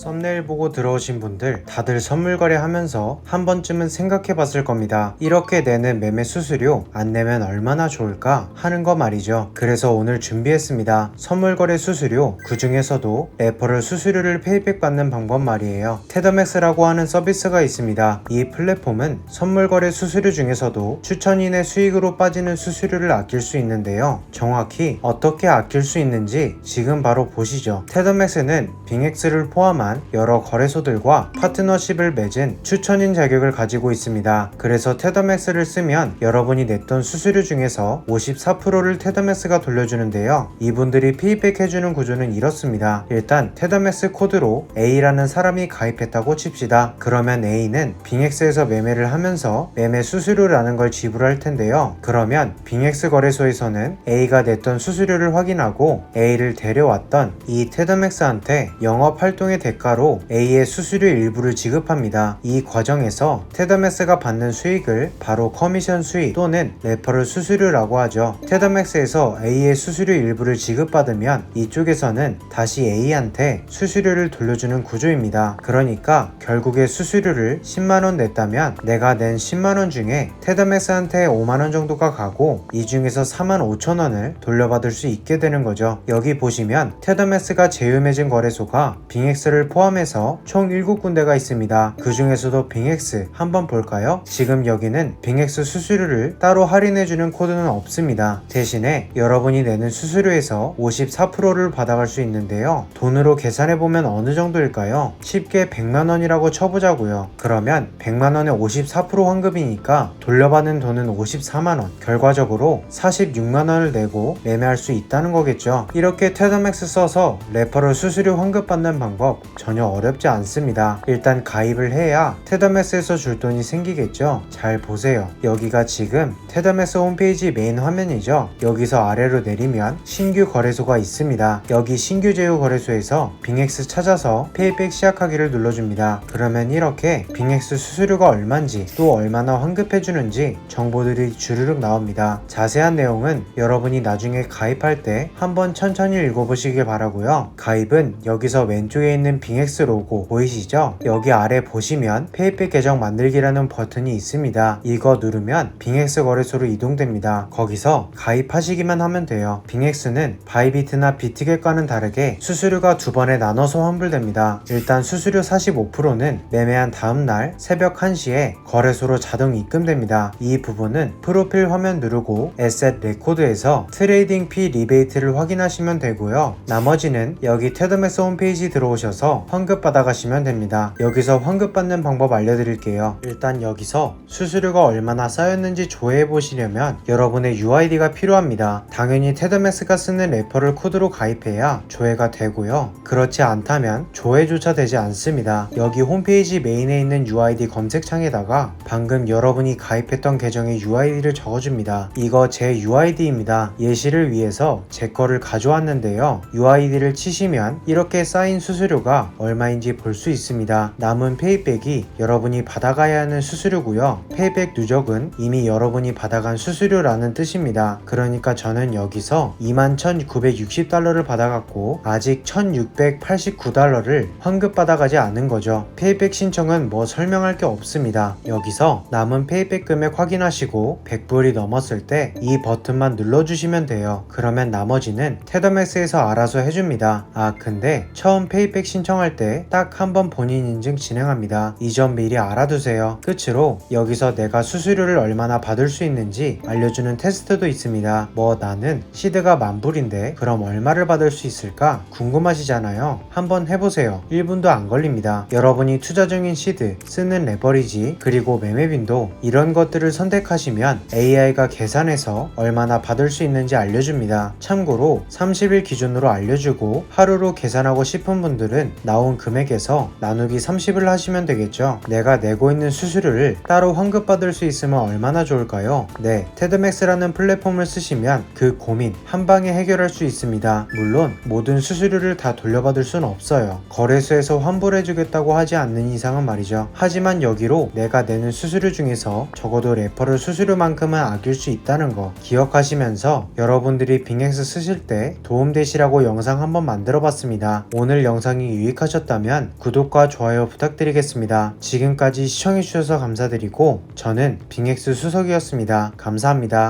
썸네일 보고 들어오신 분들 다들 선물 거래하면서 한 번쯤은 생각해 봤을 겁니다. 이렇게 내는 매매 수수료 안 내면 얼마나 좋을까 하는 거 말이죠. 그래서 오늘 준비했습니다. 선물 거래 수수료 그 중에서도 레퍼럴 수수료를 페이백 받는 방법 말이에요. 테더맥스라고 하는 서비스가 있습니다. 이 플랫폼은 선물 거래 수수료 중에서도 추천인의 수익으로 빠지는 수수료를 아낄 수 있는데요. 정확히 어떻게 아낄 수 있는지 지금 바로 보시죠. 테더맥스는 빙엑스를 포함 한 여러 거래소들과 파트너십을 맺은 추천인 자격을 가지고 있습니다. 그래서 테더맥스를 쓰면 여러분이 냈던 수수료 중에서 54%를 테더맥스가 돌려주는데요. 이분들이 피드백 해주는 구조는 이렇습니다. 일단 테더맥스 코드로 A라는 사람이 가입했다고 칩시다. 그러면 A는 빙엑스에서 매매를 하면서 매매 수수료라는 걸 지불할 텐데요. 그러면 빙엑스 거래소에서는 A가 냈던 수수료를 확인하고 A를 데려왔던 이 테더맥스한테 영업 활동의 대 가로 A의 수수료 일부를 지급합니다. 이 과정에서 테더맥스가 받는 수익을 바로 커미션 수익 또는 레퍼럴 수수료라고 하죠. 테더맥스에서 A의 수수료 일부를 지급받으면 이쪽에서는 다시 A한테 수수료를 돌려주는 구조입니다. 그러니까 결국에 수수료를 10만원 냈다면 내가 낸 10만원 중에 테더맥스한테 5만원 정도가 가고 이 중에서 4만 5천원을 돌려받을 수 있게 되는 거죠. 여기 보시면 테더맥스가 제휴 맺은 거래소가 빙엑스를 포함해서 총 7군데가 있습니다. 그 중에서도 빙엑스 한번 볼까요? 지금 여기는 빙엑스 수수료를 따로 할인해주는 코드는 없습니다. 대신에 여러분이 내는 수수료에서 54%를 받아갈 수 있는데요. 돈으로 계산해보면 어느 정도일까요? 쉽게 100만원이라고 쳐보자고요. 그러면 100만원에 54% 환급이니까 돌려받는 돈은 54만원. 결과적으로 46만원을 내고 매매할 수 있다는 거겠죠. 이렇게 테더맥스 써서 레퍼럴 수수료 환급받는 방법 전혀 어렵지 않습니다. 일단 가입을 해야 테더맥스에서 줄 돈이 생기겠죠. 잘 보세요. 여기가 지금 테더맥스 홈페이지 메인 화면이죠. 여기서 아래로 내리면 신규 거래소가 있습니다. 여기 신규 제휴 거래소에서 빙엑스 찾아서 페이백 시작하기를 눌러줍니다. 그러면 이렇게 빙엑스 수수료가 얼만지 또 얼마나 환급해주는지 정보들이 주르륵 나옵니다. 자세한 내용은 여러분이 나중에 가입할 때 한번 천천히 읽어보시길 바라고요. 가입은 여기서 왼쪽에 있는 빙엑스 로고 보이시죠? 여기 아래 보시면 페이백 계정 만들기라는 버튼이 있습니다. 이거 누르면 빙엑스 거래소로 이동됩니다. 거기서 가입하시기만 하면 돼요. 빙엑스는 바이비트나 비트겟과는 다르게 수수료가 두 번에 나눠서 환불됩니다. 일단 수수료 45%는 매매한 다음 날 새벽 1시에 거래소로 자동 입금됩니다. 이 부분은 프로필 화면 누르고 에셋 레코드에서 트레이딩 피 리베이트를 확인하시면 되고요. 나머지는 여기 테드맥스 홈페이지 들어오셔서 환급 받아가시면 됩니다. 여기서 환급 받는 방법 알려드릴게요. 일단 여기서 수수료가 얼마나 쌓였는지 조회해 보시려면 여러분의 UID가 필요합니다. 당연히 테드맥스가 쓰는 레퍼럴 코드로 가입해야 조회가 되고요. 그렇지 않다면 조회조차 되지 않습니다. 여기 홈페이지 메인에 있는 UID 검색창에다가 방금 여러분이 가입했던 계정의 UID를 적어줍니다. 이거 제 UID입니다. 예시를 위해서 제 거를 가져왔는데요. UID를 치시면 이렇게 쌓인 수수료가 얼마인지 볼 수 있습니다. 남은 페이백이 여러분이 받아가야 하는 수수료고요. 페이백 누적은 이미 여러분이 받아간 수수료라는 뜻입니다. 그러니까 저는 여기서 21,960달러를 받아갔고 아직 1,689달러를 환급 받아가지 않은 거죠. 페이백 신청은 뭐 설명할 게 없습니다. 여기서 남은 페이백 금액 확인하시고 100불이 넘었을 때 이 버튼만 눌러주시면 돼요. 그러면 나머지는 테더맥스에서 알아서 해줍니다. 아 근데 처음 페이백 신청 할 때 딱 한 번 본인 인증 진행합니다. 이 점 미리 알아두세요. 끝으로 여기서 내가 수수료를 얼마나 받을 수 있는지 알려주는 테스트도 있습니다. 뭐 나는 시드가 만불인데 그럼 얼마를 받을 수 있을까 궁금하시잖아요. 한번 해보세요. 1분도 안 걸립니다. 여러분이 투자 중인 시드, 쓰는 레버리지, 그리고 매매 빈도 이런 것들을 선택하시면 AI가 계산해서 얼마나 받을 수 있는지 알려줍니다. 참고로 30일 기준으로 알려주고 하루로 계산하고 싶은 분들은 나온 금액에서 나누기 30을 하시면 되겠죠. 내가 내고 있는 수수료를 따로 환급받을 수 있으면 얼마나 좋을까요? 네, 테드맥스라는 플랫폼을 쓰시면 그 고민 한 방에 해결할 수 있습니다. 물론 모든 수수료를 다 돌려받을 순 없어요. 거래소에서 환불해주겠다고 하지 않는 이상은 말이죠. 하지만 여기로 내가 내는 수수료 중에서 적어도 레퍼럴 수수료만큼은 아낄 수 있다는 거 기억하시면서 여러분들이 빙엑스 쓰실 때 도움되시라고 영상 한번 만들어 봤습니다. 오늘 영상이 유익하셨다면 구독과 좋아요 부탁드리겠습니다. 지금까지 시청해주셔서 감사드리고 저는 빙엑스 수석이었습니다. 감사합니다.